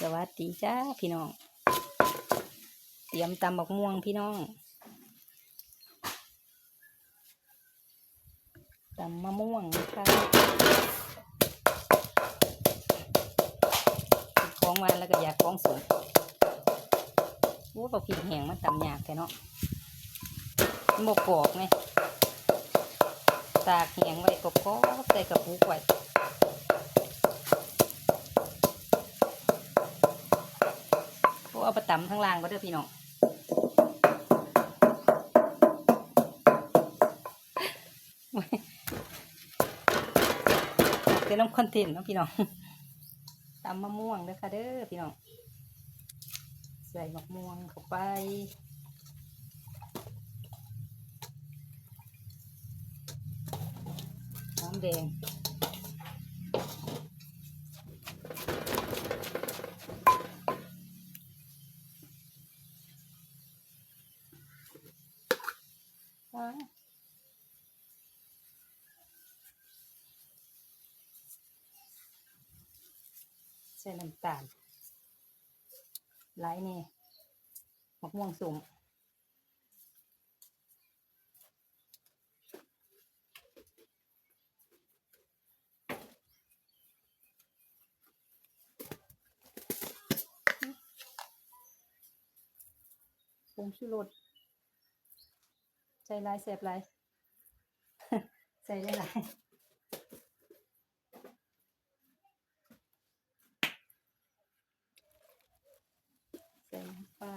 สวัสดีจ้าพี่น้อง เตรียมตำบักม่วงพี่น้องตำมะม่วงนะคะของหวานแล้วก็อยากของสดว่าปลาพริกแห้งมันตำยากแค่เนาะมันบกกอบไงตากแห้งไว้กรอบๆใส่กระปุกไว้ เอาไปตำข้างล่างก็เด้อพี่น้องเป็นน้ำคอนเทนต์เนาะพี่น้องตำมะม่วงเด้อค่ะเด้อพี่น้อง ใส่มะม่วงเข้าไปน้ำแดง ส่น้ำตาลไหลนี่มะม่วงสุ่มผงชูรสใจลายเสียบลาย ใจได้หลายใส่น้ำปลา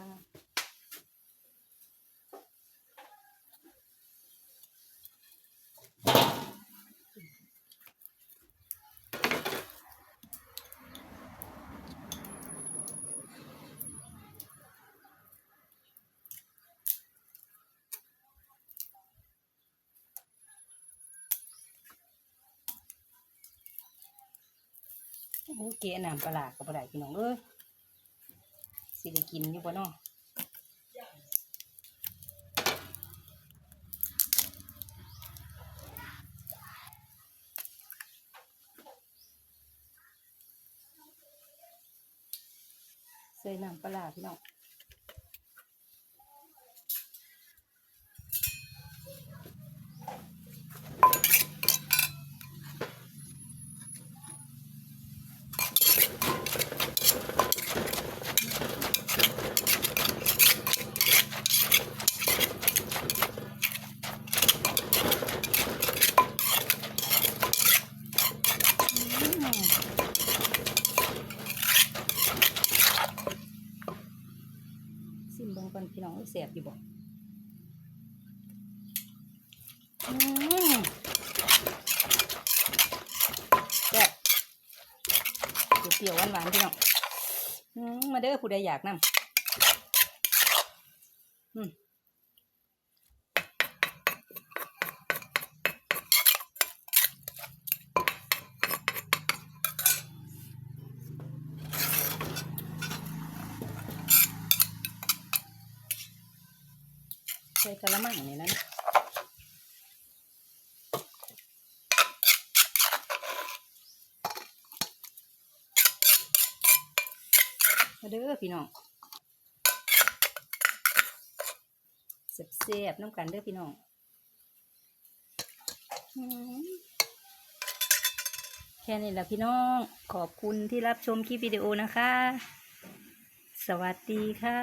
โอ้เกะน้ำปลาร้ากับปลาไหลพี่น้องเอ้ยสิได้กินอยู่ปะเนาะใส่น้ำปลาร้าพี่น้อง ซิมเบิ่งก่อนพี่น้องเสียบอยู่บ่อืมแซ่บเปรี้ยวหวานๆพี่น้องมาเด้อผู้ใดอยากนำอืม ใส่กะละมังนี่นะมาเด้อพี่น้องเสียบๆน้ำกันเด้อพี่น้องแค่นี้แหละพี่น้อง ขอบคุณที่รับชมคลิปวิดีโอนะคะ สวัสดีค่ะ